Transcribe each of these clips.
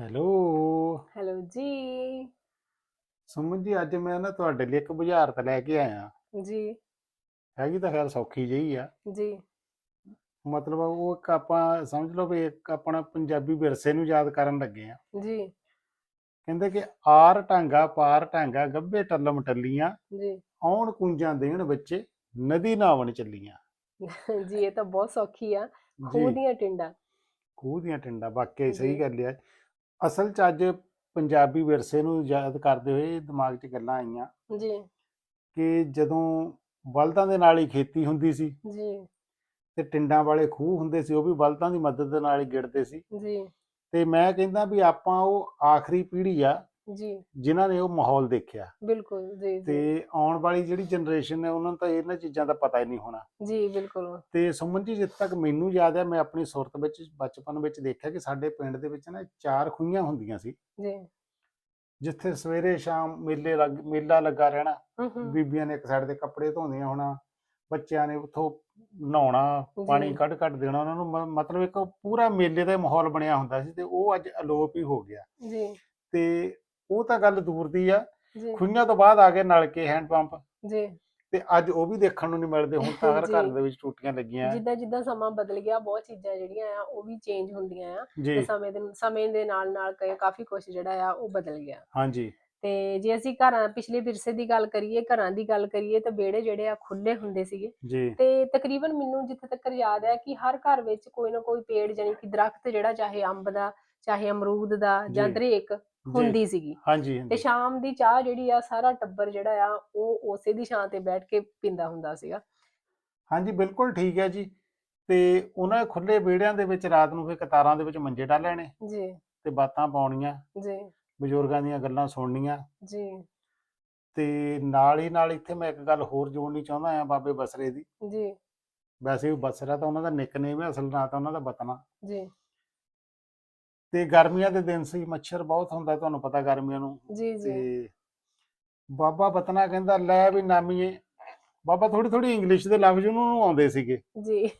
Hello. Hello ਜੀ। ਸੁਮਨ ਜੀ ਅੱਜ ਮੈਂ ਨਾ ਤੁਹਾਡੇ ਲਈ ਇੱਕ ਬੁਝਾਰਤ ਲੈ ਕੇ ਆਇਆ। ਜੀ। ਹੈਗੀ ਤਾਂ ਖੈਰ ਸੌਖੀ ਜਿਹੀ ਆ। ਜੀ। ਮਤਲਬ ਉਹ ਇੱਕ ਆਪਾਂ ਸਮਝ ਲਓ ਵੀ ਇੱਕ ਆਪਣਾ ਪੰਜਾਬੀ ਵਿਰਸੇ ਨੂੰ ਯਾਦ ਕਰਨ ਲੱਗੇ ਆ। ਜੀ। ਕਹਿੰਦੇ ਕਿ ਆਰ ਢਾਂਗਾ ਪਾਰ ਢਾਂਗਾ ਗੱਭੇ ਟੱਲਮ ਟੱਲੀਆਂ ਜੀ। ਆਉਣ ਕੁੰਜਾਂ ਦੇਣ ਬੱਚੇ ਨਦੀ ਨਾਵਣ ਚੱਲੀਆਂ। ਜੀ ਇਹ ਤਾਂ ਬਹੁਤ ਸੌਖੀ ਆ। ਖੂਹ ਦੀਆਂ ਟਿੰਡਾਂ। ਖੂਹ ਦੀਆਂ ਟਿੰਡਾਂ ਵਾਕਿਆ ਸਹੀ। ਗੱਲ ਹੈ ਅਸਲ 'ਚ ਅੱਜ ਪੰਜਾਬੀ ਵਿਰਸੇ ਨੂੰ ਯਾਦ ਕਰਦੇ ਹੋਏ ਦਿਮਾਗ 'ਚ ਗੱਲਾਂ ਆਈਆਂ ਜੀ। ਕਿ ਜਦੋਂ ਬਲਦਾਂ ਦੇ ਨਾਲ ਹੀ ਖੇਤੀ ਹੁੰਦੀ ਸੀ ਜੀ। ਤੇ ਟਿੰਡਾਂ ਵਾਲੇ ਖੂਹ ਹੁੰਦੇ ਸੀ ਉਹ ਵੀ ਬਲਦਾਂ ਦੀ ਮਦਦ ਦੇ ਨਾਲ ਹੀ ਗਿੜਦੇ ਸੀ ਜੀ। ਤੇ ਮੈਂ ਕਹਿੰਦਾ ਵੀ ਆਪਾਂ ਉਹ ਆਖਰੀ ਪੀੜ੍ਹੀ ਆ ਜੀ। ਜਿਨ੍ਹਾਂ ਨੇ ਉਹ ਮਾਹੌਲ ਦੇਖਿਆ। ਬਿਲਕੁਲ ਜੀ ਤੇ ਆਉਣ ਵਾਲੀ ਜਿਹੜੀ ਜਨਰੇਸ਼ਨ ਹੈ ਉਹਨਾਂ ਨੂੰ ਤਾਂ ਇਹਨਾਂ ਚੀਜ਼ਾਂ ਦਾ ਪਤਾ ਹੀ ਨਹੀਂ ਹੋਣਾ। ਜੀ ਬਿਲਕੁਲ। ਤੇ ਸੁਮਨ ਜੀ ਜਿੱਥੇ ਤੱਕ ਮੈਨੂੰ ਯਾਦ ਹੈ ਮੈਂ ਆਪਣੀ ਸੁਰਤ ਵਿੱਚ ਬਚਪਨ ਵਿੱਚ ਦੇਖਿਆ ਕਿ ਸਾਡੇ ਪਿੰਡ ਦੇ ਵਿੱਚ ਨਾ ਚਾਰ ਖੂਹੀਆਂ ਹੁੰਦੀਆਂ ਸੀ। ਜੀ। ਜਿੱਥੇ ਸਵੇਰੇ ਸ਼ਾਮ ਮੇਲੇ ਲੱਗ ਮੇਲਾ ਲੱਗਾ ਰਹਿਣਾ। ਬੀਬੀਆਂ ਨੇ ਇੱਕ ਸਾਈਡ ਤੇ ਕੱਪੜੇ ਧੋਂਦੀਆਂ ਹੋਣਾ ਬੱਚਿਆਂ ਨੇ ਉੱਥੋਂ ਨਹਾਉਣਾ ਪਾਣੀ। ਕੱਢ ਕੱਢ ਦੇਣਾ ਉਹਨਾਂ ਨੂੰ ਮਤਲਬ ਇੱਕ ਪੂਰਾ ਮੇਲੇ ਦਾ ਮਾਹੌਲ ਬਣਿਆ ਹੁੰਦਾ ਸੀ ਤੇ ਉਹ ਅੱਜ ਅਲੋਪ ਹੀ ਹੋ ਗਿਆ। ਜੀ। ਤੇ ਉਹ ਤਾਂ ਗੱਲ ਦੂਰ ਦੀ ਆ। ਜੀ। ਖੁਈਆਂ ਤੋਂ ਬਾਅਦ ਆ ਗਏ ਨਲਕੇ ਹੈਂਡ ਪੰਪ ਜੀ। ਤੇ ਅੱਜ ਉਹ ਵੀ ਦੇਖਣ ਨੂੰ ਨਹੀਂ ਮਿਲਦੇ ਹੁਣ ਤਾਂ ਹਰ ਘਰ। ਦੇ ਵਿੱਚ ਟੂਟੀਆਂ ਲੱਗੀਆਂ। ਜਿੱਦਾਂ ਜਿੱਦਾਂ ਸਮਾਂ ਬਦਲ ਗਿਆ ਬਹੁਤ ਚੀਜ਼ਾਂ ਜਿਹੜੀਆਂ ਆ ਉਹ ਵੀ ਚੇਂਜ ਹੁੰਦੀਆਂ ਆ। ਤੇ ਸਮੇਂ ਦੇ ਸਮੇਂ ਦੇ ਨਾਲ ਨਾਲ ਕਈ ਕਾਫੀ ਕੁਝ ਜਿਹੜਾ ਆ ਉਹ ਬਦਲ ਗਿਆ। ਹਾਂਜੀ। ਤੇ ਜੇ ਅਸੀਂ ਘਰਾਂ ਪਿਛਲੇ ਵਿਰਸੇ ਦੀ ਗੱਲ ਕਰੀਏ ਘਰਾਂ ਦੀ ਗੱਲ ਕਰੀਏ ਤਾਂ ਵਿਹੜੇ ਜਿਹੜੇ ਆ ਖੁੱਲੇ ਹੁੰਦੇ ਸੀਗੇ। ਤੇ ਤਕਰੀਬਨ ਮੈਨੂੰ ਜਿੱਥੇ ਤੱਕ ਯਾਦ ਹੈ ਕਿ ਹਰ ਘਰ ਵਿੱਚ ਕੋਈ ਨਾ ਕੋਈ ਪੇੜ ਜਾਨੀ ਕਿ ਦਰਖਤ ਜਿਹੜਾ ਚਾਹੇ ਅੰਬ ਦਾ ਚਾਹੇ ਅਮਰੂਦ ਦਾ ਜਾਂ ਜੀ। ਦਰੇਕ ਹੁੰਦੀ ਸੀਗੀ। ਹਾਂਜੀ ਤੇ ਹਾਂਜੀ ਸ਼ਾਮ ਦੀ ਚਾਹ ਜਿਹੜੀ ਆ ਸਾਰਾ ਟੱਬਰ ਜਿਹੜਾ ਆ ਉਹ ਉਸੇ ਦੀ ਛਾਂ ਤੇ ਬੈਠ ਕੇ ਪੀਂਦਾ ਹੁੰਦਾ ਸੀਗਾ। ਹਾਂਜੀ ਬਿਲਕੁਲ ਠੀਕ ਹੈ ਜੀ। ਤੇ ਉਹਨਾਂ ਖੁੱਲੇ ਵਿਹੜਿਆਂ ਦੇ ਵਿੱਚ ਰਾਤ ਨੂੰ ਫਿਰ ਕਤਾਰਾਂ ਦੇ ਵਿੱਚ ਮੰਜੇ ਡਾ ਲੈਣੇ ਜੀ। ਤੇ ਬਾਤਾਂ ਪਾਉਣੀਆਂ ਜੀ। ਬਜ਼ੁਰਗਾਂ ਦੀਆਂ ਗੱਲਾਂ ਸੁਣਨੀਆਂ। ਜੀ। ਤੇ ਨਾਲ ਹੀ ਨਾਲ ਇੱਥੇ ਮੈਂ ਇੱਕ ਗੱਲ ਹੋਰ ਜੋੜਨੀ ਚਾਹੁੰਦਾ ਆ ਬਾਬੇ ਬਸਰੇ ਦੀ। ਜੀ। ਵੈਸੇ ਵੀ ਬਸਰਾ ਤਾਂ ਉਹਨਾਂ ਦਾ ਨਿਕਨੇਮ ਹੈ ਅਸਲ ਨਾਂ ਤਾਂ ਉਹਨਾਂ ਦਾ ਬਤਨਾ। ਜੀ। ਤੇ ਗਰਮੀਆਂ ਦੇ ਦਿਨ ਸੀ ਮੱਛਰ ਬਹੁਤ ਹੁੰਦਾ ਤੁਹਾਨੂੰ ਪਤਾ ਗਰਮੀਆਂ ਨੂੰ। ਜੀ ਜੀ। ਤੇ ਬਾਬਾ ਬਤਨਾ ਕਹਿੰਦਾ ਲੈ ਵੀ ਨਾਮੀਏ। ਬਾਬਾ ਥੋੜੀ ਥੋੜੀ ਇੰਗਲਿਸ਼ ਦੇ ਲਫ਼ਜ਼ ਉਹਨੂੰ ਨੂੰ ਆਉਂਦੇ ਸੀਗੇ। ਜੀ।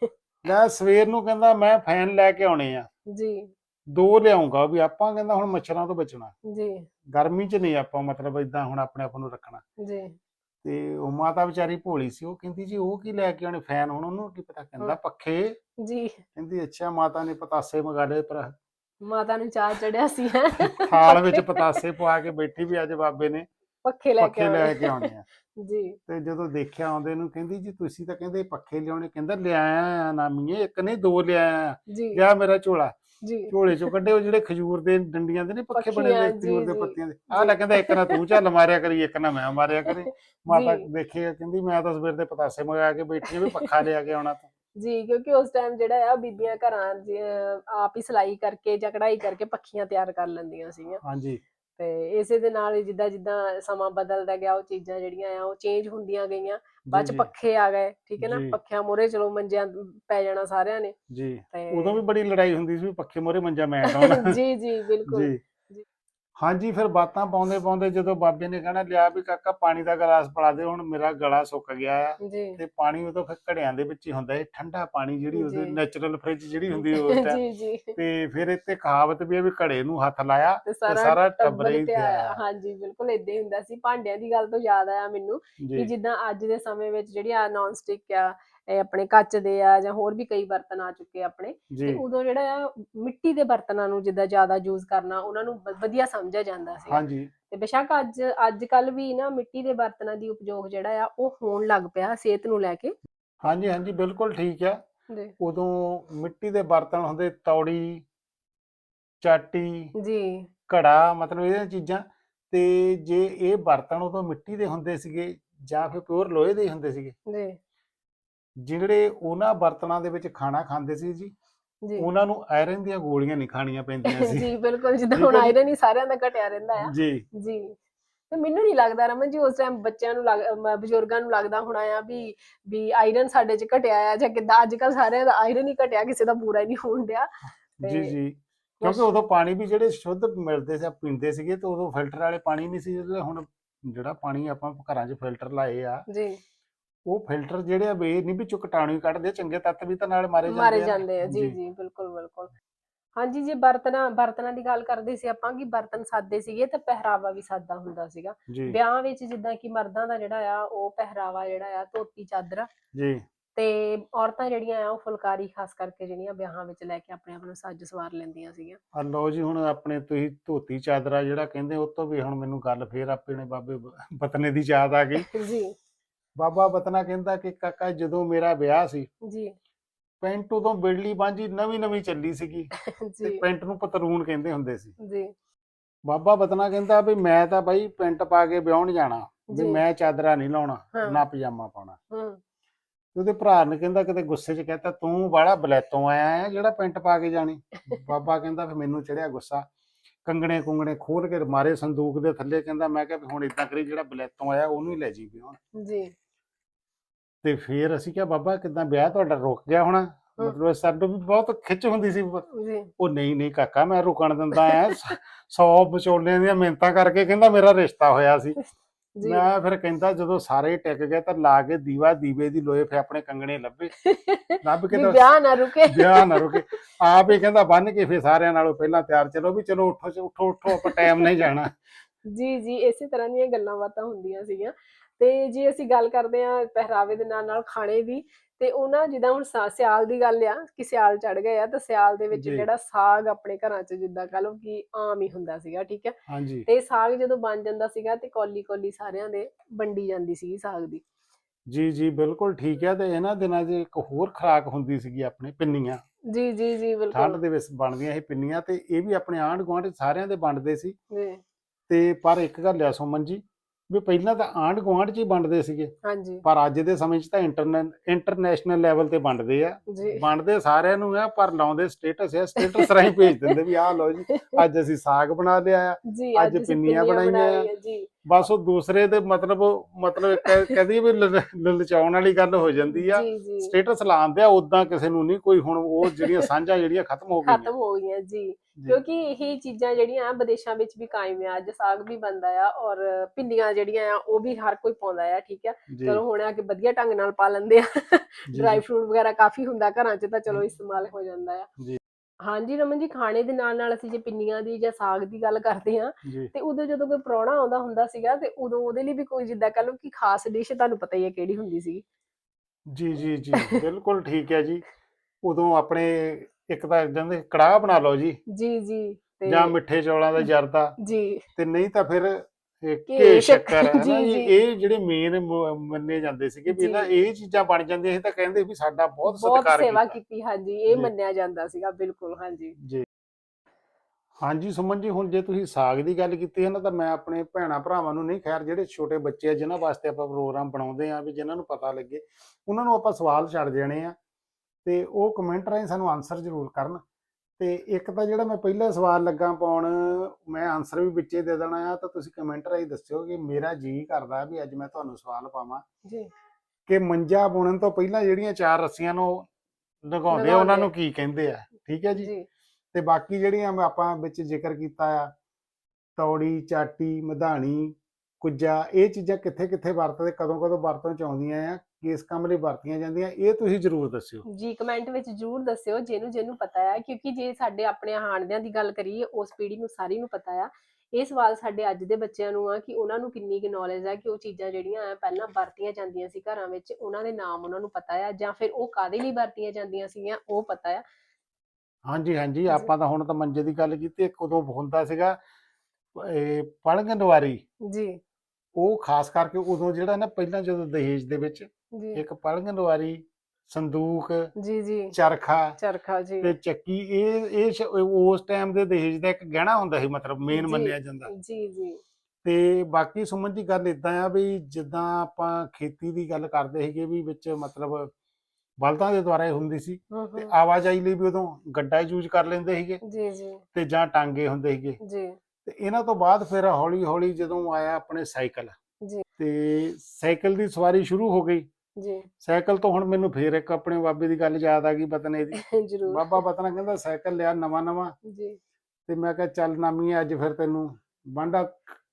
ਲੈ ਸਵੇਰ ਨੂੰ ਕਹਿੰਦਾ ਮੈਂ ਫੈਨ ਲੈ ਕੇ ਆਉਣੇ ਆ। ਜੀ। ਦੋ ਲਿਆਉਂਗਾ ਵੀ ਆਪਾਂ ਕਹਿੰਦਾ ਹੁਣ ਮੱਛਰਾਂ ਤੋਂ ਬਚਣਾ। ਜੀ। ਗਰਮੀ 'ਚ ਨਹੀਂ ਆਪਾਂ ਮਤਲਬ ਇਦਾਂ ਹੁਣ ਆਪਣੇ ਆਪ ਨੂੰ ਰੱਖਣਾ। ਜੀ। ਤੇ ਉਹ ਮਾਤਾ ਵਿਚਾਰੀ ਭੋਲੀ ਸੀ ਉਹ ਕਹਿੰਦੀ ਜੀ ਉਹ ਕੀ ਲੈ ਕੇ ਆਉਣੇ ਫੈਨ ਹੁਣ? ਉਹਨੂੰ ਕੀ ਪਤਾ ਕਹਿੰਦਾ। ਪੱਖੇ। ਜੀ। ਕਹਿੰਦੀ ਅੱਛਾ ਮਾਤਾ ਨੇ ਪਤਾਸੇ ਮੰਗਾ ਲਏ ਪਰ ਮਾਤਾ ਨੂੰ ਚਾਹ ਚੜਿਆ ਸੀ। ਹੈਂ। ਥਾਲ ਵਿੱਚ ਪਤਾਸੇ ਪਵਾ ਕੇ ਬੈਠੀ ਵੀ ਅੱਜ ਬਾਬੇ ਨੇ ਪੱਖੇ ਲੈ ਕੇ ਪੱਖੇ ਲੈ ਆਏ ਕੇ ਆਉਣੇ ਆ। ਜੀ। ਤੇ ਜਦੋਂ ਦੇਖਿਆ ਆਉਂਦੇ ਨੂੰ ਕਹਿੰਦੀ ਜੀ ਤੁਸੀਂ ਤਾਂ ਕਹਿੰਦੇ ਪੱਖੇ ਲਿਆਉਣੇ ਕਹਿੰਦਾ ਲਿਆਇਆ ਆ ਨਾਮੀਏ ਇੱਕ ਨਹੀਂ ਦੋ ਲਿਆਇਆ ਜੀ। ਗਿਆ ਮੇਰਾ ਝੋਲਾ। ਜੀ। ਝੋਲੇ ਚੋਂ ਕੱਢੇ ਉਹ ਜਿਹੜੇ ਖਜੂਰ ਦੇ ਡੰਡੀਆਂ ਦੇ ਨੇ ਪੱਖੇ ਬਣੇ ਨੇ ਖਜੂਰ ਦੇ ਪੱਤੀਆਂ ਦੇ। ਆਹ ਲੈ ਕਹਿੰਦਾ ਇੱਕ ਨਾ ਤੂੰ ਚੱਲ ਮਾਰਿਆ ਕਰੀ ਇੱਕ ਨਾ ਮੈਂ ਮਾਰਿਆ ਕਰੀ। ਮਾਤਾ। ਦੇਖੇਗਾ ਕਹਿੰਦੀ ਮੈਂ ਤਾਂ ਸਵੇਰ ਦੇ ਪਤਾਸੇ ਮੰਗਾ ਕੇ ਬੈਠੀ ਆ ਵੀ ਪੱਖਾ ਲਿਆ ਕੇ ਆਉਣਾ ਤੂੰ। ਜੀ ਕਿਉਂਕਿ ਉਸ ਟਾਈਮ ਜਿਹੜਾ ਆ ਬੀਬੀਆਂ ਘਰਾਂ 'ਚ ਅਹ, ਆਪ ਹੀ ਸਿਲਾਈ ਕਰਕੇ ਜਾਂ ਕਢਾਈ ਕਰਕੇ ਪੱਖੀਆਂ ਤਿਆਰ ਕਰ ਲੈਂਦੀਆਂ ਸੀਗੀਆਂ। ਹਾਂਜੀ। ਤੇ ਇਸੇ ਦੇ ਨਾਲ ਹੀ ਜਿੱਦਾਂ ਜਿੱਦਾਂ ਸਮਾਂ ਬਦਲਦਾ ਗਿਆ ਉਹ ਚੀਜ਼ਾਂ ਜਿਹੜੀਆਂ ਆ ਉਹ ਚੇਂਜ ਹੁੰਦੀਆਂ ਗਈਆਂ। ਬਾਅਦ ਚ ਜੀ, ਪੱਖੇ ਆ ਗਏ ਠੀਕ ਹੈ ਨਾ? ਜੀ। ਪੱਖਿਆਂ ਮੋਰੇ ਚਲੋ ਮੰਜਿਆਂ ਪੈ ਜਾਣਾ ਸਾਰਿਆਂ ਨੇ। ਜੀ। ਤੇ ਉਦੋਂ ਵੀ ਬੜੀ ਲੜਾਈ ਹੁੰਦੀ ਸੀ ਵੀ ਪੱਖੇ ਮੋਰੇ ਮੰਜਾ ਮੈਂ ਡਾਉਣਾ। ਜੀ ਜੀ ਬਿਲਕੁਲ। ਜੀ। ਹਾਂਜੀ ਫਿਰ ਬਾਤਾਂ ਪਾਉਂਦੇ ਪਾਉਂਦੇ ਜਦੋਂ ਬਾਬੇ ਨੇ ਕਹਿਣਾ ਲਿਆ ਵੀ ਕਾਕਾ ਪਾਣੀ ਦਾ ਗਲਾਸ ਪਿਲਾ ਦੇ ਹੁਣ ਮੇਰਾ ਗਲਾ ਸੁੱਕ ਗਿਆ ਆ। ਜੀ। ਤੇ ਪਾਣੀ ਉਦੋਂ ਫਿਰ ਘੜਿਆਂ ਦੇ ਵਿੱਚ ਹੀ ਹੁੰਦਾ ਇਹ ਠੰਡਾ ਪਾਣੀ ਜਿਹੜੀ ਉਹਦੇ ਜੀ। ਨੈਚੁਰਲ ਫ੍ਰਿਜ ਜਿਹੜੀ ਹੁੰਦੀ ਉਸ ਟਾਈਮ ਜੀ ਜੀ। ਤੇ ਫਿਰ ਇੱਥੇ ਕਹਾਵਤ ਵੀ ਹੈ ਵੀ ਘੜੇ ਨੂੰ ਹੱਥ ਲਾਇਆ ਤੇ ਸਾਰਾ ਸਾਰਾ ਟੱਬਰ ਹੀ ਤੇ ਆਇਆ। ਹਾਂਜੀ ਬਿਲਕੁਲ ਇਦਾਂ ਹੀ ਹੁੰਦਾ ਸੀ। ਭਾਂਡਿਆਂ ਦੀ ਗੱਲ ਤੋਂ ਯਾਦ ਆਇਆ ਮੈਨੂੰ ਕਿ ਜੀ ਜਿੱਦਾਂ ਅੱਜ ਦੇ ਸਮੇਂ ਵਿੱਚ ਜਿਹੜੀ ਆ ਨਾਨ ਸਟਿਕ ਆ ਆਪਣੇ ਕੱਚ ਦੇ ਆ ਜਾਂ ਹੋਰ ਵੀ ਕਈ ਬਰਤਨ ਆ ਚੁੱਕੇ ਆਪਣੇ ਤੇ ਉਦੋਂ ਜਿਹੜਾ ਆ ਮਿੱਟੀ ਦੇ ਬਰਤਨਾਂ ਨੂੰ ਜਿੱਦਾਂ ਜ਼ਿਆਦਾ ਯੂਜ਼ ਕਰਨਾ ਉਹਨਾਂ ਨੂੰ ਵਧੀਆ ਸਮਝਿਆ ਜਾਂਦਾ ਸੀ ਹਾਂਜੀ। ਤੇ ਬੇਸ਼ੱਕ ਅੱਜ ਅੱਜ ਕੱਲ ਵੀ ਨਾ ਮਿੱਟੀ ਦੇ ਬਰਤਨਾਂ ਦੀ ਉਪਯੋਗ ਜਿਹੜਾ ਆ ਉਹ ਹੋਣ ਲੱਗ ਪਿਆ ਸਿਹਤ ਨੂੰ ਲੈ ਕੇ। ਹਾਂਜੀ ਹਾਂਜੀ ਬਿਲਕੁਲ ਠੀਕ ਆ। ਉਦੋਂ ਮਿੱਟੀ ਦੇ ਬਰਤਨ ਹੁੰਦੇ ਤੌੜੀ ਚਾਟੀ ਜੀ। ਘੜਾ ਮਤਲਬ ਇਹ ਚੀਜ਼ਾਂ ਤੇ ਜੇ ਇਹ ਬਰਤਨ ਉਦੋਂ ਮਿੱਟੀ ਦੇ ਹੁੰਦੇ ਸੀਗੇ ਜਾਂ ਫਿਰ ਪਿਓਰ ਲੋਹੇ ਦੇ ਹੁੰਦੇ ਸੀਗੇ ਜੀ। ਜਿਹੜੇ ਉਹਨਾਂ ਬਰਤਨਾਂ ਦੇ ਵਿੱਚ ਖਾਣਾ ਖਾਂਦੇ ਸੀ ਜੀ ਜੀ। ਉਹਨਾਂ ਨੂੰ ਆਇਰਨ ਦੀਆਂ ਗੋਲੀਆਂ ਨਹੀਂ ਖਾਣੀਆਂ ਪੈਂਦੀਆਂ ਸੀ। ਜੀ ਬਿਲਕੁਲ ਜਿੱਦਾਂ ਹੁਣ। ਆਇਰਨ ਹੀ ਸਾਰਿਆਂ ਦਾ ਘਟਿਆ ਰਹਿੰਦਾ ਆ। ਜੀ। ਜੀ। ਤੇ ਮੈਨੂੰ ਨਹੀਂ ਲੱਗਦਾ ਰਮਨ ਜੀ ਉਸ ਟਾਈਮ ਬੱਚਿਆਂ ਨੂੰ ਲੱਗ ਅਮ ਬਜ਼ੁਰਗਾਂ ਨੂੰ ਲੱਗਦਾ ਹੋਣਾ ਆ ਵੀ ਵੀ ਆਇਰਨ ਸਾਡੇ 'ਚ ਘਟਿਆ ਆ ਜਾਂ ਕਿੱਦਾਂ ਅੱਜ ਕੱਲ ਸਾਰਿਆਂ ਦਾ ਆਇਰਨ ਹੀ ਘਟਿਆ ਕਿਸੇ ਦਾ ਪੂਰਾ ਹੀ ਨਹੀਂ ਹੋਣ ਡਿਆ। ਜੀ ਤੇ ਜੀ ਕਿਉਂਕਿ ਉਦੋਂ ਪਾਣੀ ਵੀ ਜਿਹੜੇ ਸ਼ੁੱਧ ਮਿਲਦੇ ਸੀ ਪੀਂਦੇ ਸੀਗੇ ਤੇ ਉਦੋਂ ਫਿਲਟਰ ਵਾਲੇ ਪਾਣੀ ਨਹੀਂ ਸੀ ਜਿਹੜੇ ਹੁਣ ਜਿਹੜਾ ਪਾਣੀ ਆਪਾਂ ਘਰਾਂ 'ਚ ਫਿਲਟਰ ਲਾਏ ਆ ਜੀ। ਉਹ ਫਿਲਟਰ ਜਿਹੜੇ ਆ ਵੀ ਇਹ ਨਹੀਂ ਵੀ ਚੁ ਕੀਟਾਣੂ ਹੀ ਕੱਢਦੇ ਚੰਗੇ ਤੱਤ ਵੀ ਤਾਂ ਨਾਲ ਮਾਰੇ ਜਾਂਦੇ ਮਾਰੇ ਆ ਜਾਂਦੇ ਆ ਜੀ ਜੀ। ਬਿਲਕੁਲ ਬਿਲਕੁਲ। ਹਾਂਜੀ ਜੇ ਬਰਤਨਾਂ ਬਰਤਨਾਂ ਦੀ ਗੱਲ ਕਰਦੇ ਸੀ ਆਪਾਂ ਕਿ ਬਰਤਨ ਸਾਦੇ ਸੀਗੇ ਤਾਂ ਪਹਿਰਾਵਾ ਵੀ ਸਾਦਾ ਹੁੰਦਾ ਸੀਗਾ। ਵਿਆਹ ਵਿੱਚ ਜਿੱਦਾਂ ਕਿ ਮਰਦਾਂ ਦਾ ਜਿਹੜਾ ਆ ਉਹ ਪਹਿਰਾਵਾ ਜਿਹੜਾ ਆ ਧੋਤੀ ਚਾਦਰ। ਜੀ। ਤੇ ਔਰਤਾਂ ਜਿਹੜੀਆਂ ਆ ਉਹ ਫੁਲਕਾਰੀ ਖਾਸ ਕਰਕੇ ਜਿਹੜੀਆਂ ਵਿਆਹਾਂ ਵਿੱਚ ਲੈ ਕੇ ਆਪਣੇ ਆਪ ਨੂੰ ਸੱਜ ਸਵਾਰ ਲੈਂਦੀਆਂ ਸੀਗੀਆਂ। ਆ ਲਓ ਜੀ ਹੁਣ ਆਪਣੇ ਤੁਸੀਂ ਧੋਤੀ ਚਾਦਰਾ ਜਿਹੜਾ ਕਹਿੰਦੇ ਉਹ ਤੋਂ ਵੀ ਹੁਣ ਮੈਨੂੰ ਗੱਲ ਫੇਰ ਆਪਣੇ ਬਾਬੇ ਬਤਨੇ ਦੀ ਯਾਦ ਆ ਗਈ। ਜੀ। ਬਾਬਾ ਬਤਨਾ ਕਹਿੰਦਾ ਕਿ ਕਾਕਾ ਜਦੋਂ ਮੇਰਾ ਵਿਆਹ ਸੀ ਜੀ। ਪੈਂਟ ਉਦੋਂ ਬਿੜਲੀ ਬਾਂਝੀ ਨਵੀਂ ਨਵੀਂ ਚੱਲੀ ਸੀਗੀ ਤੇ ਜੀ। ਪੈਂਟ ਨੂੰ ਪਤਰੂਨ ਕਹਿੰਦੇ ਹੁੰਦੇ ਸੀ। ਜੀ। ਬਾਬਾ ਬਤਨਾ ਕਹਿੰਦਾ ਵੀ ਮੈਂ ਤਾਂ ਬਾਈ ਪੈਂਟ ਪਾ ਕੇ ਵਿਆਹਣ ਜਾਣਾ ਵੀ ਜੀ। ਮੈਂ ਚਾਦਰਾ ਨਹੀਂ ਲਾਉਣਾ ਹਾਂ। ਨਾ ਪਜਾਮਾ ਪਾਉਣਾ। ਹੂੰ। ਤੇ ਉਹਦੇ ਭਰਾ ਨੇ ਕਹਿੰਦਾ ਕਿਤੇ ਗੁੱਸੇ 'ਚ ਕਹਿੰਦਾ ਤੂੰ ਬਾਹਲਾ ਬਲੈਤੋਂ ਆਇਆ ਹੈ ਜਿਹੜਾ ਪੈਂਟ ਪਾ ਕੇ ਜਾਣੀ? ਬਾਬਾ ਕਹਿੰਦਾ ਫਿਰ ਮੈਨੂੰ ਚੜਿਆ ਗੁੱਸਾ। ਕੰਗਣੇ ਕੁੰਗਣੇ ਖੋਲ ਕੇ ਮਾਰੇ ਸੰਦੂਕ ਦੇ ਥੱਲੇ ਕਹਿੰਦਾ ਮੈਂ ਕਿਹਾ ਵੀ ਹੁਣ ਇਦਾਂ ਕਰੀ ਜਿਹੜਾ ਬਲੈਤੋਂ ਆਇਆ ਉਹਨੂੰ ਹੀ ਲੈ ਜੀ ਵੀ ਹੁਣ। ਜੀ। ਤੇ ਫਿਰ ਅਸੀਂ ਕਿਹਾ ਬਾਬਾ ਕਿਦਾਂ ਵਿਆਹ ਤੁਹਾਡਾ ਰੁਕ ਗਿਆ ਹੋਣਾ? ਮਤਲਬ ਸਾਨੂੰ ਵੀ ਬਹੁਤ ਖਿੱਚ ਹੁੰਦੀ ਸੀ। ਉਹ ਨਹੀਂ ਨਹੀਂ ਕਾਕਾ ਮੈਂ ਰੁਕਣ ਦਿੰਦਾ ਆ 100 ਵਿਚੋਲਿਆਂ ਦੀਆਂ ਮਿਹਨਤਾਂ ਕਰਕੇ ਕਹਿੰਦਾ ਮੇਰਾ ਰਿਸ਼ਤਾ ਹੋਇਆ ਸੀ। ਮੈਂ ਫਿਰ ਕਹਿੰਦਾ ਜਦੋਂ ਸਾਰੇ ਟਿਕ ਗਏ ਤਾਂ ਲਾ ਕੇ ਦੀਵਾ ਦੀਵੇ ਦੀ ਲੋਏ ਫਿਰ ਆਪਣੇ ਕੰਗਣੇ ਲੱਭੇ। ਲੱਭ ਕੇ ਤਾਂ ਵਿਆਹ ਨਾ ਰੁਕੇ। ਵਿਆਹ ਨਾ ਰੁਕੇ। ਆਪ ਹੀ ਕਹਿੰਦਾ ਬੰਨ ਕੇ ਫਿਰ ਸਾਰਿਆਂ ਨਾਲੋਂ ਪਹਿਲਾਂ ਤਿਆਰ ਚਲੋ ਵੀ ਚਲੋ ਉੱਠੋ ਉੱਠੋ ਉੱਠੋ ਆਪਾਂ ਟਾਈਮ ਨਹੀਂ ਜਾਣਾ। ਜੀ ਜੀ ਇਸੇ ਤਰ੍ਹਾਂ ਦੀਆਂ ਗੱਲਾਂ ਬਾਤਾਂ ਹੁੰਦੀਆਂ ਸੀਗੀਆਂ। ਤੇ ਜੇ ਅਸੀਂ ਗੱਲ ਕਰਦੇ ਆ ਪਹਿਰਾਵੇ ਦੇ ਨਾਲ ਨਾਲ ਖਾਣੇ ਦੀ ਤੇ ਉਹਨਾਂ ਜਿੱਦਾਂ ਹੁਣ ਸਾ- ਸਿਆਲ ਦੀ ਗੱਲ ਆ ਕਿ ਸਿਆਲ ਚੜ ਗਏ ਆ ਤਾਂ ਸਿਆਲ ਦੇ ਵਿੱਚ ਜੀ। ਜਿਹੜਾ ਸਾਗ ਆਪਣੇ ਘਰਾਂ 'ਚ ਜਿੱਦਾਂ ਕਹ ਲਓ ਕਿ ਆਮ ਹੀ ਹੁੰਦਾ ਸੀਗਾ ਠੀਕ ਹੈ ਹਾਂਜੀ। ਤੇ ਸਾਗ ਜਦੋਂ ਬਣ ਜਾਂਦਾ ਸੀਗਾ ਤੇ ਕੌਲੀ ਕੌਲੀ ਸਾਰਿਆਂ ਦੇ ਵੰਡੀ ਜਾਂਦੀ ਸੀਗੀ ਸਾਗ ਦੀ। ਜੀ ਜੀ ਬਿਲਕੁਲ ਠੀਕ ਹੈ ਤੇ ਇਹਨਾਂ ਦਿਨਾਂ 'ਚ ਇੱਕ ਹੋਰ ਖੁਰਾਕ ਹੁੰਦੀ ਸੀਗੀ ਆਪਣੇ ਪਿੰਨੀਆਂ। ਜੀ ਜੀ ਜੀ ਠੰਡ ਬਿਲਕੁਲ ਦੇ ਵਿੱਚ ਬਣਦੀਆਂ ਇਹ ਪਿੰਨੀਆਂ ਤੇ ਇਹ ਵੀ ਆਪਣੇ ਆਂਢ ਗੁਆਂਢ ਸਾਰਿਆਂ ਦੇ ਵੰਡਦੇ ਸੀ। ਜੀ। ਤੇ ਪਰ ਇੱਕ ਗੱਲ ਆ ਸੁਮਨ ਜੀ ਵੀ ਪਹਿਲਾਂ ਤਾਂ ਆਂਢ ਗੁਆਂਢ 'ਚ ਹੀ ਵੰਡਦੇ ਸੀਗੇ। ਹਾਂਜੀ। ਪਰ ਅੱਜ ਦੇ ਸਮੇਂ 'ਚ ਤਾਂ ਇੰਟਰਨੈਟ ਇੰਟਰਨੈਸ਼ਨਲ ਲੈਵਲ ਤੇ ਵੰਡਦੇ ਆ। ਵੰਡਦੇ ਸਾਰਿਆਂ ਨੂੰ ਆ ਪਰ ਲਾਉਂਦੇ ਸਟੇਟਸ ਆ ਸਟੇਟਸ ਰਾਹੀਂ ਭੇਜ ਦਿੰਦੇ ਵੀ ਆਹ ਲਓ ਜੀ ਅੱਜ ਅਸੀਂ ਸਾਗ ਬਣਾ ਲਿਆ ਆ। ਅੱਜ ਪਿੰਨੀਆਂ ਬਣਾਈਆਂ ਆ। ਜੀ। ਬਸ ਉਹ ਦੂਸਰੇ ਦੇ ਮਤਲਬ ਮਤਲਬ ਕਹਿ- ਕਹਦੀ ਵੀ ਲਲਚਾਉਣ ਵਾਲੀ ਗੱਲ ਹੋ ਜਾਂਦੀ ਆ। ਸਟੇਟਸ ਲਾਉਂਦੇ ਆ ਉਦਾਂ ਕਿਸੇ ਨੂੰ ਨਹੀਂ ਕੋਈ ਹੁਣ ਉਹ ਜਿਹੜੀਆਂ ਸਾਂਝਾਂ ਜਿਹੜੀਆਂ ਖਤਮ ਹੋ ਗਈਆਂ। ਖਤਮ ਹੋ ਗਈਆਂ ਜੀ। ਕਿਉਂਕਿ ਇਹ ਚੀਜ਼ਾਂ ਜਿਹੜੀਆਂ ਆ ਵਿਦੇਸ਼ਾਂ ਵਿੱਚ ਵੀ ਕਾਇਮ ਆ ਅੱਜ ਸਾਗ ਵੀ ਬਣਦਾ ਆ ਔਰ ਪਿੰਡੀਆਂ ਜਿਹੜੀਆਂ ਆ ਉਹ ਵੀ ਹਰ ਕੋਈ ਪਾਉਂਦਾ ਆ ਠੀਕ ਆ? ਚਲੋ ਹੁਣ ਆ ਕਿ ਵਧੀਆ ਢੰਗ ਨਾਲ ਪਾ ਲੈਂਦੇ ਆ। ਡਰਾਈ ਫਰੂਟ ਵਗੈਰਾ ਕਾਫੀ ਹੁੰਦਾ ਘਰਾਂ 'ਚ ਤਾਂ ਚਲੋ ਇਸਤੇਮਾਲ ਹੋ ਜਾਂਦਾ ਆ। ਹਾਂਜੀ ਰਮਨ ਜੀ ਖਾਣੇ ਦੇ ਨਾਲ ਨਾਲ ਅਸੀਂ ਜੇ ਪਿੰਨੀਆਂ ਦੀ ਜਾਂ ਸਾਗ ਦੀ ਗੱਲ ਕਰਦੇ ਜੀ। ਤੇ ਉਦੋਂ ਜਦੋਂ ਕੋਈ ਪ੍ਰਾਹੁਣਾ ਆਉਂਦਾ ਹੁੰਦਾ ਸੀਗਾ ਤੇ ਉਦੋਂ ਉਹਦੇ ਲਈ ਵੀ ਕੋਈ ਜਿੱਦਾਂ ਕਹ ਲਓ ਕਿ ਖਾਸ ਡਿਸ਼ ਤੁਹਾਨੂੰ ਪਤਾ ਹੀ ਹੈ ਕਿਹੜੀ ਹੁੰਦੀ ਸੀ ਜੀ ਜੀ ਜੀ ਬਿਲਕੁਲ ਠੀਕ ਹੈ ਜੀ। ਉਦੋਂ ਆਪਣੇ ਇੱਕ ਤਾਂ ਜਾਂਦੇ ਕੜਾਹ ਬਣਾ ਲਓ ਜੀ। ਜੀ ਜੀ ਤੇ ਜਾਂ ਮਿੱਠੇ ਚੌਲਾਂ ਦਾ ਜਰਦਾ। ਜੀ। ਤੇ ਨਹੀਂ ਤਾਂ ਫਿਰ ਘੇ ਸ਼ੱਕਰ, ਸ਼ੱਕਰ ਹੈ ਨਾ ਜੀ। ਇਹ ਜਿਹੜੇ ਮੇਨ ਮੰਨੇ ਜਾਂਦੇ ਸੀਗੇ ਵੀ ਨਾ। ਇਹ ਚੀਜ਼ਾਂ ਬਣ ਜਾਂਦੀਆਂ ਸੀ ਤਾਂ ਕਹਿੰਦੇ ਵੀ ਸਾਡਾ ਬਹੁਤ ਸਤਿਕਾਰ ਸੇਵਾ ਕੀਤਾ ਕੀਤੀ ਹਾਂਜੀ ਇਹ। ਮੰਨਿਆ ਜਾਂਦਾ ਸੀਗਾ ਬਿਲਕੁਲ ਹਾਂਜੀ ਜੀ ਹਾਂਜੀ ਸੁਮਨ ਜੀ ਹੁਣ ਜੇ ਤੁਸੀਂ ਸਾਗ ਦੀ ਗੱਲ ਕੀਤੀ ਹੈ ਨਾ ਤਾਂ ਮੈਂ ਆਪਣੇ ਭੈਣਾ ਭਰਾਵਾਂ ਨੂੰ ਨਹੀਂ ਖੈਰ ਜਿਹੜੇ ਛੋਟੇ ਬੱਚੇ ਆ ਜਿਨ੍ਹਾਂ ਵਾਸਤੇ ਆਪਾਂ ਪ੍ਰੋਗਰਾਮ ਬਣਾਉਂਦੇ ਆ ਵੀ ਜਿਨ੍ਹਾਂ ਨੂੰ ਪਤਾ ਲੱਗੇ ਉਹਨਾਂ ਨੂੰ ਆਪਾਂ ਸਵਾਲ ਛੱਡ ਦੇਣੇ ਆ ਤੇ ਉਹ ਕਮੈਂਟ ਰਾਹੀਂ ਸਾਨੂੰ ਆਨਸਰ ਜ਼ਰੂਰ ਕਰਨ ਤੇ ਇੱਕ ਤਾਂ ਜਿਹੜਾ ਮੈਂ ਪਹਿਲਾ ਸਵਾਲ ਲੱਗਾ ਪਾਉਣ ਮੈਂ ਆਨਸਰ ਵੀ ਵਿੱਚੇ ਦੇ ਦੇਣਾ ਆ ਤਾਂ ਤੁਸੀਂ ਕਮੈਂਟ ਰਾਹੀਂ ਦੱਸਿਓ ਕਿ ਮੇਰਾ ਜੀ ਕਰਦਾ ਵੀ ਅੱਜ ਮੈਂ ਤੁਹਾਨੂੰ ਸਵਾਲ ਪਾਵਾਂ। ਜੀ। ਕਿ ਮੰਜਾ ਬੁਣਨ ਤੋਂ ਪਹਿਲਾਂ ਜਿਹੜੀਆਂ ਚਾਰ ਰੱਸੀਆਂ ਨੂੰ ਲਗਾਉਂਦੇ ਆ ਉਹਨਾਂ ਨੂੰ ਕੀ ਕਹਿੰਦੇ ਆ? ਠੀਕ ਹੈ ਜੀ? ਤੇ ਬਾਕੀ ਜਿਹੜੀਆਂ ਮੈਂ ਆਪਾਂ ਵਿੱਚ ਜ਼ਿਕਰ ਕੀਤਾ ਆ ਤੌੜੀ ਚਾਟੀ ਮਧਾਣੀ ਕੁੱਜਾ ਇਹ ਚੀਜ਼ਾਂ ਕਿੱਥੇ ਕਿੱਥੇ ਵਰਤਦੇ ਕਦੋਂ ਕਦੋਂ ਵਰਤੋਂ ਚ ਆਉਂਦੀਆਂ ਆ ਕਿਸ ਕੰਮ ਲਈ ਵਰਤੀਆਂ ਜਾਂਦੀਆਂ ਇਹ ਤੁਸੀਂ ਜ਼ਰੂਰ ਦੱਸਿਓ। ਜੀ ਕਮੈਂਟ ਵਿੱਚ ਜਰੂਰ ਦੱਸਿਓ ਜਿਹਨੂੰ ਜਿਹਨੂੰ ਪਤਾ ਹੈ ਕਿਉਂਕਿ ਜੇ ਸਾਡੇ ਆਪਣੇ ਹਾਣਦਿਆਂ ਦੀ ਗੱਲ ਕਰੀਏ ਉਸ ਪੀੜ੍ਹੀ ਨੂੰ ਸਾਰੀ ਨੂੰ ਪਤਾ ਆ ਇਹ ਸਵਾਲ ਸਾਡੇ ਅੱਜ ਦੇ ਬੱਚਿਆਂ ਨੂੰ ਆ ਕਿ ਉਹਨਾਂ ਨੂੰ ਕਿੰਨੀ ਕੁ ਨੌਲੇਜ ਹੈ ਕਿ ਉਹ ਚੀਜ਼ਾਂ ਜਿਹੜੀਆਂ ਆ ਪਹਿਲਾਂ ਵਰਤੀਆਂ ਜਾਂਦੀਆਂ ਸੀ ਘਰਾਂ ਵਿੱਚ ਉਹਨਾਂ ਦੇ ਨਾਮ ਉਹਨਾਂ ਨੂੰ ਪਤਾ ਆ ਜਾਂ ਫਿਰ ਉਹ ਕਾਦੇ ਲਈ ਵਰਤੀਆਂ ਜਾਂਦੀਆਂ ਸੀਗੀਆਂ ਉਹ ਪਤਾ ਆ। ਹਾਂਜੀ ਹਾਂਜੀ ਆਪਾਂ ਤਾਂ ਹੁਣ ਤਾਂ ਮੰਜੇ ਦੀ ਗੱਲ ਕੀਤੀ ਇੱਕ ਉਦੋਂ ਹੁੰਦਾ ਸੀਗਾ ਇਹ ਨਵਾਰੀ ਜੀ। ਉਹ ਖਾਸ ਕਰਕੇ ਉਦੋਂ ਜਿਹੜਾ ਨਾ ਪਹਿਲਾਂ ਜਦੋਂ ਦਹੇਜ ਦੇ ਵਿੱਚ ਜੀ। ਇੱਕ ਪਲੰਘ ਨਵਾਰੀ ਸੰਦੂਕ ਜੀ ਜੀ। ਚਰਖਾ ਚਰਖਾ ਜੀ। ਤੇ ਚੱਕੀ ਇਹ ਇਹ ਸ਼- ਉਸ ਟਾਈਮ ਦੇ ਦਹੇਜ ਦਾ ਇੱਕ ਗਹਿਣਾ ਹੁੰਦਾ ਸੀ ਮਤਲਬ ਮੇਨ ਜੀ। ਮੰਨਿਆ ਜਾਂਦਾ। ਜੀ ਜੀ। ਤੇ ਬਾਕੀ ਸੁਮਨ ਦੀ ਗੱਲ ਇਦਾਂ ਆ ਵੀ ਜਿੱਦਾਂ ਆਪਾਂ ਖੇਤੀ ਦੀ ਗੱਲ ਕਰਦੇ ਸੀਗੇ ਵੀ ਵਿੱਚ ਮਤਲਬ ਬਲਦਾਂ ਦੇ ਦੁਆਰਾ ਹੀ ਹੁੰਦੀ ਸੀ ਹਮ, ਤੇ ਹਮ, ਆਵਾਜਾਈ ਲਈ ਵੀ ਉਦੋਂ ਗੱਡਾ ਯੂਜ਼ ਕਰ ਲੈਂਦੇ ਸੀਗੇ ਜੀ ਜੀ। ਤੇ ਜਾਂ ਟਾਂਗੇ ਹੁੰਦੇ ਸੀਗੇ। ਜੀ। ਤੇ ਇਹਨਾਂ ਤੋਂ ਬਾਅਦ ਫਿਰ ਹੌਲੀ ਹੌਲੀ ਜਦੋਂ ਆਇਆ ਆਪਣੇ ਸਾਈਕਲ ਜੀ। ਤੇ ਸਾਈਕਲ ਦੀ ਸਵਾਰੀ ਸ਼ੁਰੂ ਹੋ ਗਈ। ਜੀ। ਸਾਈਕਲ ਤੋਂ ਹੁਣ ਮੈਨੂੰ ਫੇਰ ਇੱਕ ਆਪਣੇ ਬਾਬੇ ਦੀ ਗੱਲ ਯਾਦ ਆ ਗਈ ਬਤਨੇ ਦੀ ਜਰੂਰ। ਬਾਬਾ ਬਤਨਾ ਕਹਿੰਦਾ ਸਾਈਕਲ ਲਿਆ ਨਵਾਂ ਨਵਾਂ। ਜੀ। ਤੇ ਮੈਂ ਕਿਹਾ ਚੱਲ ਨਾਮੀ ਅੱਜ ਫਿਰ ਤੈਨੂੰ ਬਾਂਡਾ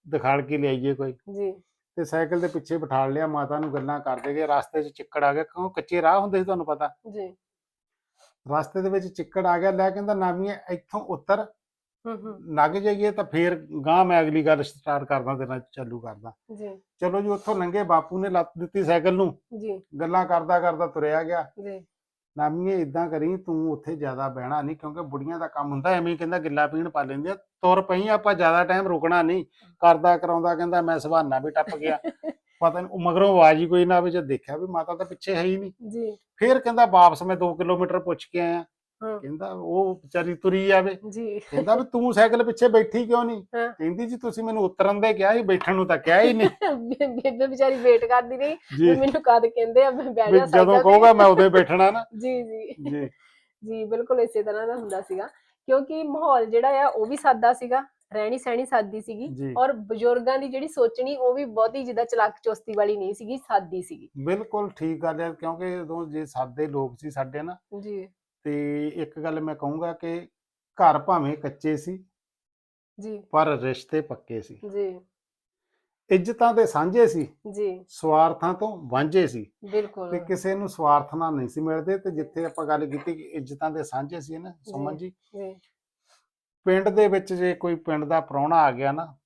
ਦਿਖਾੜ ਕੇ ਲਿਆਈਏ ਕੋਈ। ਜੀ। ਤੇ ਸਾਈਕਲ ਦੇ ਪਿੱਛੇ ਬਿਠਾ ਲਿਆ ਮਾਤਾ ਨੂੰ ਗੱਲਾਂ ਕਰਦੇ ਗਏ ਰਸਤੇ 'ਚ ਚਿੱਕੜ ਆ ਗਿਆ ਕਿਉਂ ਕੱਚੇ ਰਾਹ ਹੁੰਦੇ ਸੀ ਤੁਹਾਨੂੰ ਪਤਾ? ਜੀ। ਰਸਤੇ ਦੇ ਵਿੱਚ ਚਿੱਕੜ ਆ ਗਿਆ ਲੈ ਕਹਿੰਦਾ ਨਾਮੀਏ ਇੱਥੋਂ ਉੱਤਰ। ਲੱਗ ਜਾਈਏ ਤਾਂ ਫੇਰ ਗਾਂ ਮੈਂ ਅਗਲੀ ਗੱਲ ਸਟਾਰਟ ਕਰਦਾ ਤੇ ਨਾਲ ਚਾਲੂ ਕਰਦਾ। ਜੀ। ਚਲੋ ਜੀ ਉੱਥੋਂ ਲੰਘੇ ਬਾਪੂ ਨੇ ਲੱਤ ਦਿੱਤੀ ਸਾਈਕਲ ਨੂੰ। ਜੀ। ਗੱਲਾਂ ਕਰਦਾ ਕਰਦਾ ਤੁਰਿਆ ਗਿਆ। ਜੀ। ਨਾਮੀਏ ਇਦਾਂ ਕਰੀ ਤੂੰ ਉੱਥੇ ਜ਼ਿਆਦਾ ਬਹਿਣਾ ਨਹੀਂ ਕਿਉਂਕਿ ਬੁੜੀਆਂ ਦਾ ਕੰਮ ਹੁੰਦਾ ਐਵੇਂ ਕਹਿੰਦਾ ਗਿੱਲਾ ਪੀਣ ਪਾ ਲੈਂਦੇ ਆ। ਤੁਰ ਪਈ ਆਪਾਂ ਜ਼ਿਆਦਾ ਟਾਈਮ ਰੁਕਣਾ ਨਹੀਂ। ਕਰਦਾ ਕਰਾਉਂਦਾ ਕਹਿੰਦਾ ਮੈਂ ਸਵਾਨਾ ਵੀ ਟੱਪ ਗਿਆ। ਪਤਾ ਨਹੀਂ ਮਗਰੋਂ ਆਵਾਜ਼ ਹੀ ਕੋਈ ਨਾ ਆਵੇ ਜਦ ਦੇਖਿਆ ਵੀ ਮਾਤਾ ਤਾਂ ਪਿੱਛੇ ਹੈ ਹੀ ਨਹੀਂ। ਜੀ। ਫੇਰ ਕਹਿੰਦਾ ਵਾਪਸ ਮੈਂ 2 ਕਿਲੋਮੀਟਰ ਪੁੱਛ ਕੇ ਆਇਆ। ਕਹਿੰਦਾ ਉਹ ਵਿਚਾਰੀ ਤੁਰੀ ਜਾਵੇ। ਜੀ। ਕਹਿੰਦਾ ਵੀ ਤੂੰ ਸਾਈਕਲ ਪਿੱਛੇ ਬੈਠੀ ਕਿਉਂ ਨਹੀਂ? ਹਾਂ। ਕਹਿੰਦੀ ਜੀ ਤੁਸੀਂ ਮੈਨੂੰ ਉਤਰਨ ਦੇ ਕਿਹਾ ਸੀ ਬੈਠਣ ਨੂੰ ਤਾਂ ਕਿਹਾ ਹੀ ਨਹੀਂ। ਬੇ- ਬੇਬੇ ਵਿਚਾਰੀ ਵੇਟ ਕਰਦੀ ਰਹੀ ਜੀ। ਮੈਨੂੰ ਕਦ ਕਹਿੰਦੇ ਆ ਮੈਂ ਬਹਿ ਵੀ ਜਾ ਜਦੋਂ ਕਹੂਗਾ ਤੇ ਮੈਂ ਉਦੋਂ ਹੀ ਬੈਠਣਾ ਨਾ। ਜੀ ਜੀ। ਜੀ। ਜੀ ਬਿਲਕੁਲ ਇਸੇ ਤਰ੍ਹਾਂ ਦਾ ਹੁੰਦਾ ਸੀਗਾ। ਕਿਉਂਕਿ ਮਾਹੌਲ ਜਿਹੜਾ ਆ ਉਹ ਵੀ ਸਾਦਾ ਸੀਗਾ ਰਹਿਣੀ ਸਹਿਣੀ ਸਾਦੀ ਸੀਗੀ ਜੀ। ਔਰ ਬਜ਼ੁਰਗਾਂ ਦੀ ਜਿਹੜੀ ਸੋਚਣੀ ਉਹ ਵੀ ਬਹੁਤੀ ਜਿੱਦਾਂ ਚਲਾਕ ਚੁਸਤੀ ਵਾਲੀ ਨਹੀਂ ਸੀਗੀ ਸਾਦੀ ਸੀਗੀ। ਬਿਲਕੁਲ ਠੀਕ ਗੱਲ ਹੈ ਕਿਉਂਕਿ ਉਦੋਂ ਜੇ ਸਾਦੇ ਲੋਕ ਸੀ ਸਾਡੇ ਨਾ ਜੀ। ਤੇ ਇੱਕ ਗੱਲ ਮੈਂ ਕਹੂੰਗਾ ਕਿ ਘਰ ਭਾਵੇਂ ਕੱਚੇ ਸੀ ਜੀ। ਪਰ ਰਿਸ਼ਤੇ ਪੱਕੇ ਸੀ। ਜੀ। ਇੱਜ਼ਤਾਂ ਦੇ ਸਾਂਝੇ ਸੀ ਜੀ। ਸਵਾਰਥਾਂ ਤੋਂ ਵਾਂਝੇ ਸੀ। ਬਿਲਕੁਲ। ਤੇ ਕਿਸੇ ਨੂੰ ਸਵਾਰਥ ਨਾਲ ਨਹੀਂ ਸੀ ਮਿਲਦੇ ਤੇ ਜਿੱਥੇ ਆਪਾਂ ਗੱਲ ਕੀਤੀ ਕਿ ਇੱਜ਼ਤਾਂ ਦੇ ਸਾਂਝੇ ਸੀ ਨਾ ਸੁਮਨ ਜੀ। ਜੀ। ਪਿੰਡ ਦੇ ਵਿੱਚ ਜੇ ਕੋਈ ਪਿੰਡ ਦਾ ਪ੍ਰਾਹੁਣਾ ਆ ਗਿਆ ਨਾ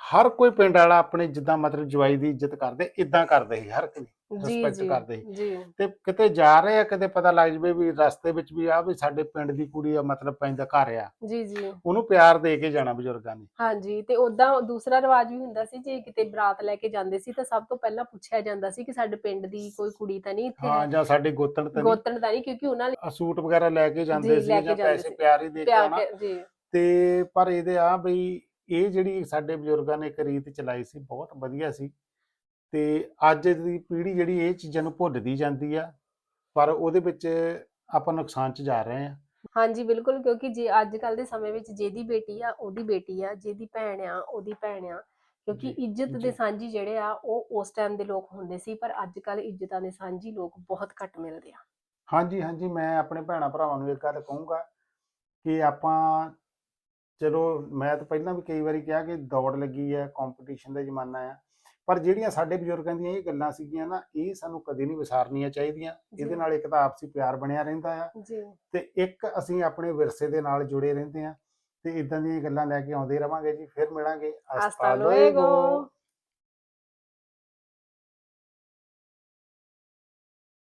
ਹਰ ਕੋਈ ਪਿੰਡ ਵਾਲਾ ਆਪਣੇ ਜਿੱਦਾਂ ਮਤਲਬ ਜਵਾਈ ਦੀ ਇੱਜ਼ਤ ਕਰਦੇ ਇਦਾਂ ਕਰਦੇ ਸੀ ਹਰ ਕੋਈ ਜੀ ਕਰਦੇ ਸੀ। ਜੀ। ਤੇ ਕਿਤੇ ਜਾ ਰਹੇ ਆ ਕਿਤੇ ਪਤਾ ਲੱਗ ਜਵੇ ਵੀ ਰਸਤੇ ਵਿੱਚ ਵੀ ਆ ਵੀ ਸਾਡੇ ਪਿੰਡ ਦੀ ਕੁੜੀ ਆ ਮਤਲਬ ਪੈਂਦਾ ਘਰ ਆ। ਜੀ ਜੀ। ਉਹਨੂੰ ਪਿਆਰ ਦੇ ਕੇ ਜਾਣਾ ਬਜ਼ੁਰਗਾਂ ਨੇ। ਹਾਂਜੀ ਤੇ ਉਦਾਂ ਦੂਸਰਾ ਰਿਵਾਜ ਵੀ ਹੁੰਦਾ ਸੀ ਜੇ ਕਿਤੇ ਬਰਾਤ ਲੈ ਕੇ ਜਾਂਦੇ ਸੀ ਤਾਂ ਸਭ ਤੋਂ ਪਹਿਲਾਂ ਪੁੱਛਿਆ ਜਾਂਦਾ ਸੀ ਕਿ ਸਾਡੇ ਪਿੰਡ ਦੀ ਕੋਈ ਕੁੜੀ ਤਾਂ ਨਹੀਂ ਇੱਥੇ? ਹਾਂ ਜਾਂ ਸਾਡੇ ਗੋਤਣ ਤੇ ਗੋਤਣ ਤਾਂ ਨਹੀਂ ਕਿਉਂਕਿ ਉਹਨਾਂ ਨਹੀਂ, ਸੂਟ ਵਗੈਰਾ ਲੈ ਕੇ ਜਾਂਦੇ ਸੀ ਜਾਂ ਪੈਸੇ। ਪਿਆਰ ਹੀ ਦੇ ਕੇ ਆਉਣਾ। ਤੇ ਪਰ ਇਹਦੇ ਆ ਬਈ ਇਹ ਜਿਹੜੀ ਸਾਡੇ ਬਜ਼ੁਰਗਾਂ ਨੇ ਇੱਕ ਰੀਤ ਚਲਾਈ ਸੀ ਬਹੁਤ ਵਧੀਆ ਸੀ। ਤੇ ਅੱਜ ਦੀ ਪੀੜ੍ਹੀ ਜਿਹੜੀ ਇਹ ਚੀਜ਼ਾਂ ਨੂੰ ਭੁੱਲਦੀ ਜਾਂਦੀ ਆ ਪਰ ਉਹਦੇ ਵਿੱਚ ਆਪਾਂ ਨੁਕਸਾਨ 'ਚ ਜਾ ਰਹੇ ਆ ਹਾਂਜੀ ਬਿਲਕੁਲ ਕਿਉਂਕਿ ਜੇ ਅੱਜ ਕੱਲ ਦੇ ਸਮੇਂ ਵਿੱਚ ਜਿਹਦੀ ਬੇਟੀ ਆ ਉਹਦੀ ਬੇਟੀ ਆ ਜਿਹਦੀ ਭੈਣ ਆ ਉਹਦੀ ਭੈਣ ਆ ਕਿਉਂਕਿ ਜੀ, ਇੱਜ਼ਤ ਜੀ। ਦੇ ਸਾਂਝੀ ਜਿਹੜੇ ਆ ਉਹ ਉਸ ਟਾਈਮ ਦੇ ਲੋਕ ਹੁੰਦੇ ਸੀ ਪਰ ਅੱਜ ਕੱਲ ਇੱਜ਼ਤਾਂ ਦੇ ਸਾਂਝੀ ਲੋਕ ਬਹੁਤ ਘੱਟ ਮਿਲਦੇ ਆ ਹਾਂਜੀ ਹਾਂਜੀ ਮੈਂ ਆਪਣੇ ਭੈਣਾਂ ਭਰਾਵਾਂ ਨੂੰ ਇੱਕ ਗੱਲ ਕਹੂੰਗਾ ਕਿ ਆਪਾਂ ਚਲੋ ਮੈਂ ਤਾਂ ਪਹਿਲਾਂ ਵੀ ਕਈ ਵਾਰੀ ਕਿਹਾ ਕਿ ਦੌੜ ਲੱਗੀ ਹੈ ਕੰਪੀਟੀਸ਼ਨ ਦਾ ਜ਼ਮਾਨਾ ਆ ਪਰ ਜਿਹੜੀਆਂ ਸਾਡੇ ਬਜ਼ੁਰਗਾਂ ਦੀਆਂ ਇਹ ਗੱਲਾਂ ਸੀਗੀਆਂ ਨਾ ਇਹ ਸਾਨੂੰ ਕਦੇ ਨਹੀਂ ਵਿਸਾਰਨੀਆਂ ਚਾਹੀਦੀਆਂ। ਇਹਦੇ। ਨਾਲ ਇੱਕ ਤਾਂ ਆਪਸੀ ਪਿਆਰ ਬਣਿਆ ਰਹਿੰਦਾ ਆ ਜੀ। ਤੇ ਇੱਕ ਅਸੀਂ ਆਪਣੇ ਵਿਰਸੇ ਦੇ ਨਾਲ ਜੁੜੇ ਰਹਿੰਦੇ ਆ। ਤੇ ਇਦਾਂ ਦੀਆਂ ਗੱਲਾਂ ਲੈ ਕੇ ਆਉਂਦੇ ਰਵਾਂਗੇ ਜੀ ਫਿਰ ਮਿਲਾਂਗੇ। Hasta luego.